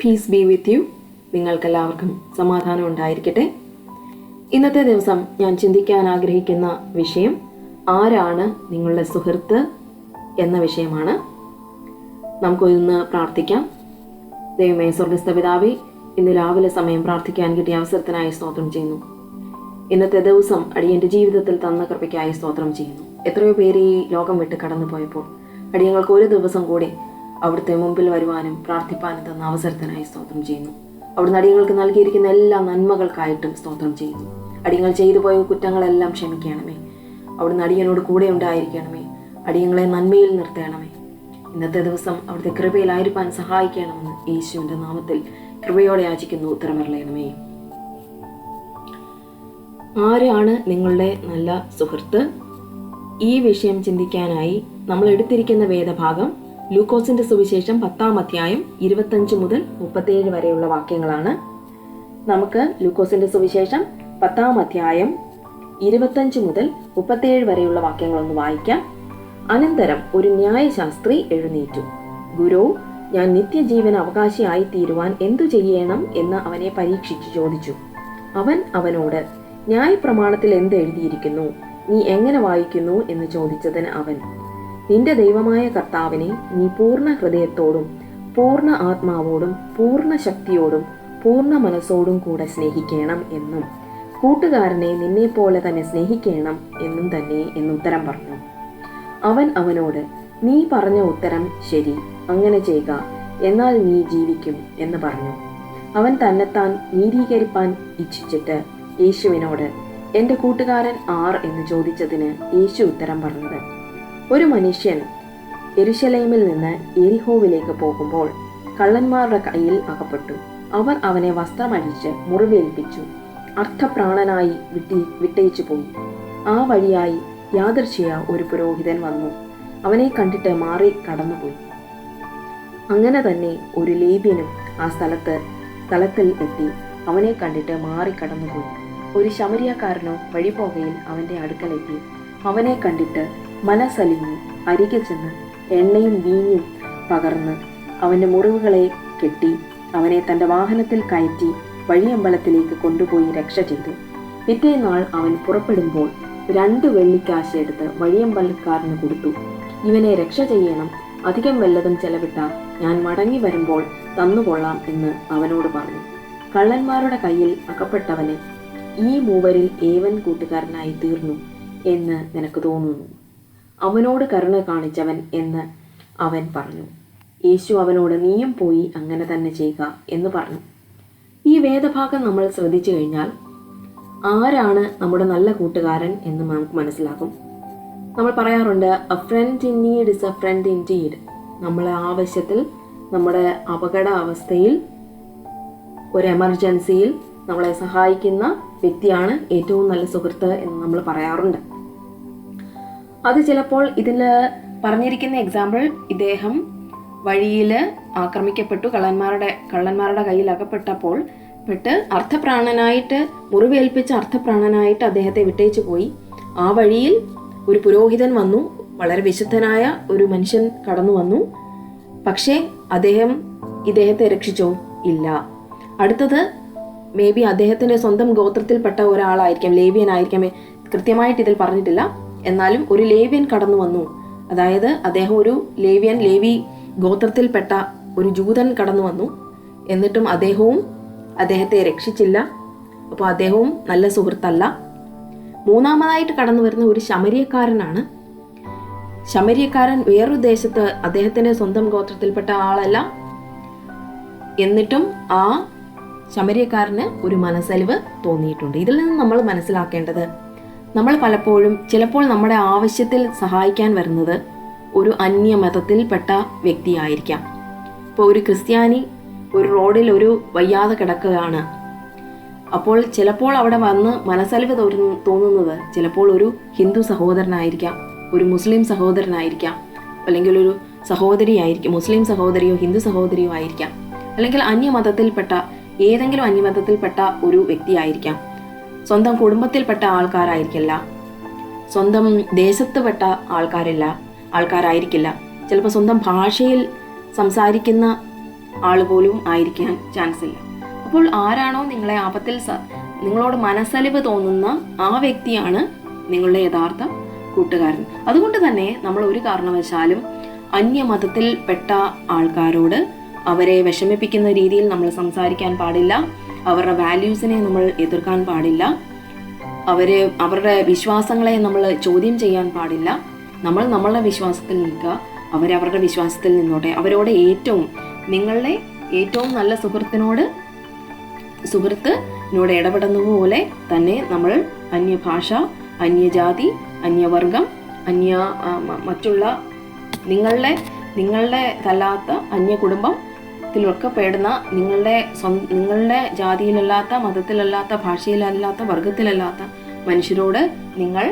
Piece B with you നിങ്ങൾക്കെല്ലാവർക്കും സമാധാനം ഉണ്ടായിരിക്കട്ടെ. ഇന്നത്തെ ദിവസം ഞാൻ ചിന്തിക്കാൻ ആഗ്രഹിക്കുന്ന വിഷയം ആരാണ് നിങ്ങളുടെ സുഹൃത്ത് എന്ന വിഷയമാണ്. നമുക്കൊന്ന് പ്രാർത്ഥിക്കാം. ദൈവമേ സ്വർഗസ്ഥ പിതാവി ഇന്ന് രാവിലെ സമയം പ്രാർത്ഥിക്കാൻ കിട്ടിയ അവസരത്തിനായി സ്തോത്രം ചെയ്യുന്നു. ഇന്നത്തെ ദിവസം അടിയന്റെ ജീവിതത്തിൽ തന്ന കൃപയ്ക്കായി സ്തോത്രം ചെയ്യുന്നു. എത്രയോ പേര് ഈ ലോകം വിട്ട് കടന്നു പോയപ്പോൾ അടിയങ്ങൾക്ക് ഒരു ദിവസം കൂടി അവിടുത്തെ മുമ്പിൽ വരുവാനും പ്രാർത്ഥിപ്പാനും തന്ന അവസരത്തിനായി സ്തോത്രം ചെയ്യുന്നു. അവിടുന്ന് അടിയങ്ങൾക്ക് നൽകിയിരിക്കുന്ന എല്ലാ നന്മകൾക്കായിട്ടും സ്തോത്രം ചെയ്യുന്നു. അടിയങ്ങൾ ചെയ്തു പോയ കുറ്റങ്ങളെല്ലാം ക്ഷമിക്കണമേ. അവിടുന്ന് അടിയനോട് കൂടെ ഉണ്ടായിരിക്കണമേ. അടിയങ്ങളെ നന്മയിൽ നിർത്തണമേ. ഇന്നത്തെ ദിവസം അവിടുത്തെ കൃപയിലായിരിക്കാൻ സഹായിക്കണമെന്ന് യേശുവിന്റെ നാമത്തിൽ കൃപയോടെ യാചിക്കുന്നു ഉത്തരമറിയണമേ ആരാണ് നിങ്ങളുടെ നല്ല സുഹൃത്ത്? ഈ വിഷയം ചിന്തിക്കാനായി നമ്മൾ എടുത്തിരിക്കുന്ന വേദഭാഗം ലൂക്കോസിന്റെ സുവിശേഷം പത്താം അധ്യായം ഇരുപത്തഞ്ച് മുതൽ മുപ്പത്തേഴ് വരെയുള്ള വാക്യങ്ങളാണ്. നമുക്ക് ലൂക്കോസിന്റെ സുവിശേഷം പത്താം അധ്യായം ഇരുപത്തഞ്ച് മുതൽ മുപ്പത്തേഴ് വരെയുള്ള വാക്യങ്ങളൊന്ന് വായിക്കാം. അനന്തരം ഒരു ന്യായശാസ്ത്രി എഴുന്നേറ്റു. ഗുരു ഞാൻ നിത്യജീവൻ അവകാശിയായി തീരുവാൻ എന്തു ചെയ്യണം? എന്ന് അവനെ പരീക്ഷിച്ചു ചോദിച്ചു. അവൻ അവനോട് ന്യായപ്രമാണത്തിൽ എന്ത് എഴുതിയിരിക്കുന്നു? നീ എങ്ങനെ വായിക്കുന്നു? എന്ന് ചോദിച്ചതിന് അവൻ നിന്റെ ദൈവമായ കർത്താവിനെ നീ പൂർണ ഹൃദയത്തോടും പൂർണ ആത്മാവോടും പൂർണ ശക്തിയോടും പൂർണ മനസ്സോടും കൂടെ സ്നേഹിക്കണം എന്നും കൂട്ടുകാരനെ നിന്നെ പോലെ തന്നെ സ്നേഹിക്കണം എന്നും തന്നെ എന്നുത്തരം പറഞ്ഞു. അവൻ അവനോട് നീ പറഞ്ഞ ഉത്തരം ശരി അങ്ങനെ ചെയ്യുക എന്നാൽ നീ ജീവിക്കും എന്ന് പറഞ്ഞു. അവൻ തന്നെത്താൻ നീതീകരിപ്പാൻ ഇച്ഛിച്ചിട്ട് യേശുവിനോട് എന്റെ കൂട്ടുകാരൻ ആർ? എന്ന് ചോദിച്ചതിന് യേശു ഉത്തരം പറഞ്ഞത്. ഒരു മനുഷ്യൻ എരുശലേമിൽ നിന്ന് എരിഹോവിലേക്ക് പോകുമ്പോൾ കള്ളന്മാരുടെ കയ്യിൽ അകപ്പെട്ടു. അവർ അവനെ വസ്ത്രമഴിച്ച് മുറിവേൽപ്പിച്ചു. അർത്ഥപ്രാണനായി വിട്ടി വിട്ടയിച്ചു പോയി. ആ വഴിയായി യാദർശിയ ഒരു പുരോഹിതൻ വന്നു. അവനെ കണ്ടിട്ട് മാറി കടന്നുപോയി. അങ്ങനെ തന്നെ ഒരു ലേബ്യനും ആ സ്ഥലത്ത് സ്ഥലത്തിൽ എത്തി അവനെ കണ്ടിട്ട് മാറി കടന്നുപോയി. ഒരു ശമരിയക്കാരനോ വഴിപോകയിൽ അവന്റെ അടുക്കലെത്തി. അവനെ കണ്ടിട്ട് മനസ്സലിഞ്ഞു അരികെ ചെന്ന് എണ്ണയും വീഞ്ഞും പകർന്ന് അവന്റെ മുറിവുകളെ കെട്ടി അവനെ തന്റെ വാഹനത്തിൽ കയറ്റി വഴിയമ്പലത്തിലേക്ക് കൊണ്ടുപോയി രക്ഷ ചെയ്തു. പിറ്റേനാൾ അവൻ പുറപ്പെടുമ്പോൾ രണ്ട് വെള്ളിക്കാശ് എടുത്ത് വഴിയമ്പലക്കാരന് കൊടുത്തു. ഇവനെ രക്ഷ ചെയ്യണം. അധികം വല്ലതും ചെലവിട്ട ഞാൻ മടങ്ങി വരുമ്പോൾ തന്നുകൊള്ളാം എന്ന് അവനോട് പറഞ്ഞു. കള്ളന്മാരുടെ കയ്യിൽ അകപ്പെട്ടവന് ഈ മൂവരിൽ ഏവൻ കൂട്ടുകാരനായി തീർന്നു എന്ന് നിനക്ക് തോന്നുന്നു? അവനോട് കരുണ കാണിച്ചവൻ എന്ന് അവൻ പറഞ്ഞു. യേശു അവനോട് നീയും പോയി അങ്ങനെ തന്നെ ചെയ്യുക എന്ന് പറഞ്ഞു. ഈ വേദഭാഗം നമ്മൾ ശ്രദ്ധിച്ചു കഴിഞ്ഞാൽ ആരാണ് നമ്മുടെ നല്ല കൂട്ടുകാരൻ എന്ന് നമുക്ക് മനസ്സിലാകും. നമ്മൾ പറയാറുണ്ട് a friend in need is a friend in deed നമ്മളെ ആവശ്യത്തിൽ നമ്മുടെ അപകട അവസ്ഥയിൽ ഒരു എമർജൻസിയിൽ നമ്മളെ സഹായിക്കുന്ന വ്യക്തിയാണ് ഏറ്റവും നല്ല സുഹൃത്ത് എന്ന് നമ്മൾ പറയാറുണ്ട്. അത് ചിലപ്പോൾ ഇതിൽ പറഞ്ഞിരിക്കുന്ന എക്സാമ്പിൾ ഇദ്ദേഹം വഴിയിൽ ആക്രമിക്കപ്പെട്ടു. കള്ളന്മാരുടെ കള്ളന്മാരുടെ കയ്യിൽ അകപ്പെട്ടപ്പോൾ പെട്ട് അർത്ഥപ്രാണനായിട്ട് മുറിവേൽപ്പിച്ച അർത്ഥപ്രാണനായിട്ട് അദ്ദേഹത്തെ വിട്ടേച്ചു പോയി. ആ വഴിയിൽ ഒരു പുരോഹിതൻ വന്നു. വളരെ വിശുദ്ധനായ ഒരു മനുഷ്യൻ കടന്നു വന്നു. പക്ഷേ അദ്ദേഹം ഇദ്ദേഹത്തെ രക്ഷിച്ചോ? ഇല്ല. അടുത്തത് മേ ബി അദ്ദേഹത്തിന്റെ സ്വന്തം ഗോത്രത്തിൽപ്പെട്ട ഒരാളായിരിക്കാം ലേബിയനായിരിക്കാം കൃത്യമായിട്ട് ഇതിൽ പറഞ്ഞിട്ടില്ല. എന്നാലും ഒരു ലേവ്യൻ കടന്നു വന്നു. അതായത് അദ്ദേഹം ഒരു ലേവ്യൻ ലേവി ഗോത്രത്തിൽപ്പെട്ട ഒരു ജൂതൻ കടന്നു വന്നു. എന്നിട്ടും അദ്ദേഹവും അദ്ദേഹത്തെ രക്ഷിച്ചില്ല. അപ്പോൾ അദ്ദേഹവും നല്ല സുഹൃത്തല്ല. മൂന്നാമതായിട്ട് കടന്നു വരുന്ന ഒരു ശമരിയക്കാരനാണ്. ശമരിയക്കാരൻ വേറൊരു ദേശത്ത് അദ്ദേഹത്തിന്റെ സ്വന്തം ഗോത്രത്തിൽപ്പെട്ട ആളല്ല. എന്നിട്ടും ആ ശമരിയക്കാരന് ഒരു മനസ്സലിവ് തോന്നിയിട്ടുണ്ട്. ഇതിൽ നിന്ന് നമ്മൾ മനസ്സിലാക്കേണ്ടത് നമ്മൾ പലപ്പോഴും ചിലപ്പോൾ നമ്മുടെ ആവശ്യത്തിൽ സഹായിക്കാൻ വരുന്നത് ഒരു അന്യമതത്തിൽപ്പെട്ട വ്യക്തിയായിരിക്കാം. ഇപ്പോൾ ഒരു ക്രിസ്ത്യാനി ഒരു റോഡിൽ ഒരു വയ്യാതെ കിടക്കുകയാണ്. അപ്പോൾ ചിലപ്പോൾ അവിടെ വന്ന് മനസ്സലിവ് തോന്നുന്നു തോന്നുന്നത് ചിലപ്പോൾ ഒരു ഹിന്ദു സഹോദരനായിരിക്കാം ഒരു മുസ്ലിം സഹോദരനായിരിക്കാം അല്ലെങ്കിൽ ഒരു സഹോദരിയായിരിക്കും മുസ്ലിം സഹോദരിയോ ഹിന്ദു സഹോദരിയോ ആയിരിക്കാം. അല്ലെങ്കിൽ അന്യമതത്തിൽപ്പെട്ട ഏതെങ്കിലും അന്യമതത്തിൽപ്പെട്ട ഒരു വ്യക്തിയായിരിക്കാം. സ്വന്തം കുടുംബത്തിൽപ്പെട്ട ആൾക്കാരായിരിക്കില്ല. സ്വന്തം ദേശത്തുപെട്ട ആൾക്കാരില്ല. ആൾക്കാരായിരിക്കില്ല. ചിലപ്പോൾ സ്വന്തം ഭാഷയിൽ സംസാരിക്കുന്ന ആൾ പോലും ആയിരിക്കാൻ ചാൻസ് ഇല്ല അപ്പോൾ ആരാണോ നിങ്ങളെ ആപത്തിൽ നിങ്ങളോട് മനസ്സലിവ് തോന്നുന്ന ആ വ്യക്തിയാണ് നിങ്ങളുടെ യഥാർത്ഥ കൂട്ടുകാരൻ. അതുകൊണ്ട് തന്നെ നമ്മൾ ഒരു കാരണവശാലും അന്യമതത്തിൽപ്പെട്ട ആൾക്കാരോട് അവരെ വിഷമിപ്പിക്കുന്ന രീതിയിൽ നമ്മൾ സംസാരിക്കാൻ പാടില്ല. അവരുടെ വാല്യൂസിനെ നമ്മൾ എതിർക്കാൻ പാടില്ല. അവരെ അവരുടെ വിശ്വാസങ്ങളെ നമ്മൾ ചോദ്യം ചെയ്യാൻ പാടില്ല. നമ്മൾ നമ്മളുടെ വിശ്വാസത്തിൽ നിൽക്കുക അവരവരുടെ വിശ്വാസത്തിൽ നിന്നോട്ടെ. അവരോട് ഏറ്റവും നിങ്ങളുടെ ഏറ്റവും നല്ല സുഹൃത്തിനോട് സുഹൃത്തിനോട് ഇടപെടുന്ന പോലെ തന്നെ നമ്മൾ അന്യഭാഷ അന്യജാതി അന്യവർഗം അന്യ മറ്റുള്ള നിങ്ങളുടെ നിങ്ങളുടെ തല്ലാത്ത അന്യ കുടുംബത്തിലൊക്കെ പെടുന്ന നിങ്ങളുടെ നിങ്ങളുടെ ജാതിയിലല്ലാത്ത മതത്തിലല്ലാത്ത ഭാഷയിലല്ലാത്ത വർഗത്തിലല്ലാത്ത മനുഷ്യരോട് നിങ്ങൾ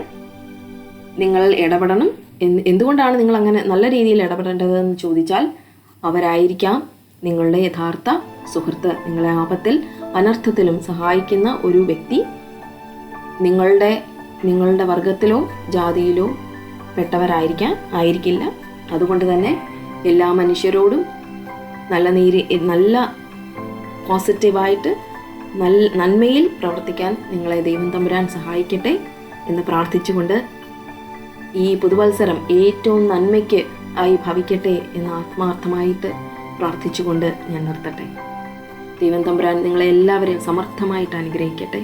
നിങ്ങൾ ഇടപെടണം. എന്ത് എന്തുകൊണ്ടാണ് നിങ്ങൾ അങ്ങനെ നല്ല രീതിയിൽ ഇടപെടേണ്ടതെന്ന് ചോദിച്ചാൽ അവരായിരിക്കാം നിങ്ങളുടെ യഥാർത്ഥ സുഹൃത്ത്. നിങ്ങളെ ആപത്തിൽ അനർത്ഥത്തിലും സഹായിക്കുന്ന ഒരു വ്യക്തി നിങ്ങളുടെ നിങ്ങളുടെ വർഗത്തിലോ ജാതിയിലോ പെട്ടവരായിരിക്കാൻ ആയിരിക്കില്ല. അതുകൊണ്ട് തന്നെ എല്ലാ മനുഷ്യരോടും നല്ല നീര് നല്ല പോസിറ്റീവായിട്ട് നല്ല നന്മയിൽ പ്രവർത്തിക്കാൻ നിങ്ങളെ ദൈവം തമ്പുരാൻ സഹായിക്കട്ടെ എന്ന് പ്രാർത്ഥിച്ചുകൊണ്ട് ഈ പുതുവത്സരം ഏറ്റവും നന്മയ്ക്ക് ആയി ഭവിക്കട്ടെ എന്ന് ആത്മാർത്ഥമായിട്ട് പ്രാർത്ഥിച്ചുകൊണ്ട് ഞാൻ നിർത്തട്ടെ. ദൈവം തമ്പുരാൻ നിങ്ങളെ എല്ലാവരെയും സമർത്ഥമായിട്ട് അനുഗ്രഹിക്കട്ടെ.